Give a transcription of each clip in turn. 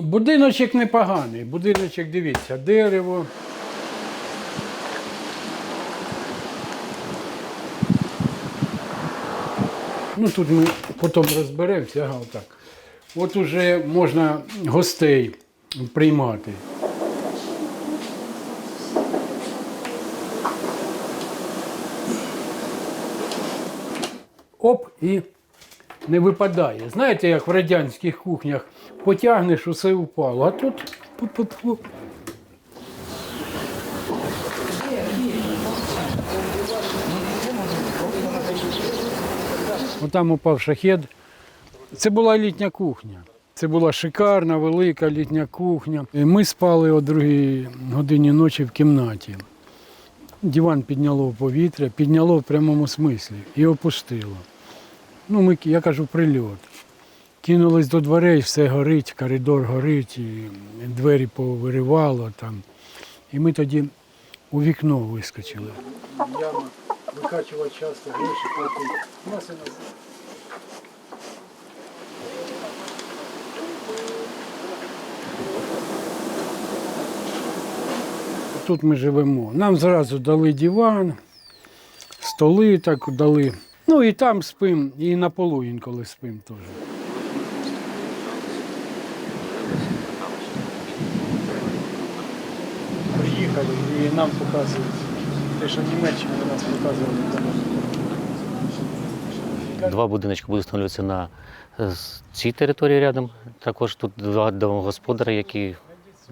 Будиночок непоганий. Будиночок, дивіться, дерево. Ну тут ми потім розберемося, ага, отак. От уже можна гостей приймати. Оп, і не випадає. Знаєте, як в радянських кухнях потягнеш, усе впало. А тут пу-пу-пу. Отам упав шахет. Це була літня кухня. Це була шикарна, велика літня кухня. Ми спали о другій годині ночі в кімнаті. Диван підняло в повітря, підняло в прямому смислі і опустило. Ну, ми, я кажу, прильот. Кинулись до дверей, все горить, коридор горить, і двері повиривало там. І ми тоді у вікно вискочили. Яма, викачувати часто гроші платити. Тут ми живемо. Нам зразу дали диван, столи так дали. Ну і там спим, і на полу інколи спим теж. Приїхали і нам показують. Те, що в Німеччині нас показували. Два будиночки будуть встановлюватися на е, цій території рядом. Також тут два домогосподаря, які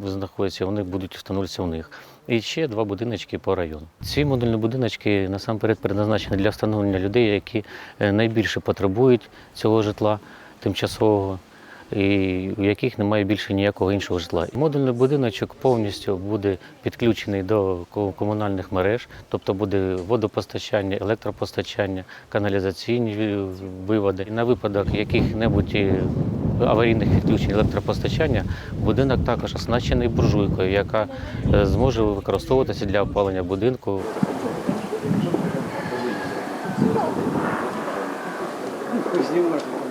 знаходяться, вони будуть встановлюватися у них. І ще два будиночки по району. Ці модульні будиночки насамперед предназначені для встановлення людей, які е, найбільше потребують цього житла тимчасового. І у яких немає більше ніякого іншого житла. Модульний будиночок повністю буде підключений до комунальних мереж, тобто буде водопостачання, електропостачання, каналізаційні виводи. І на випадок яких-небудь е, аварійних відключень електропостачання будинок також оснащений буржуйкою, яка е, зможе використовуватися для опалення будинку. Знімати.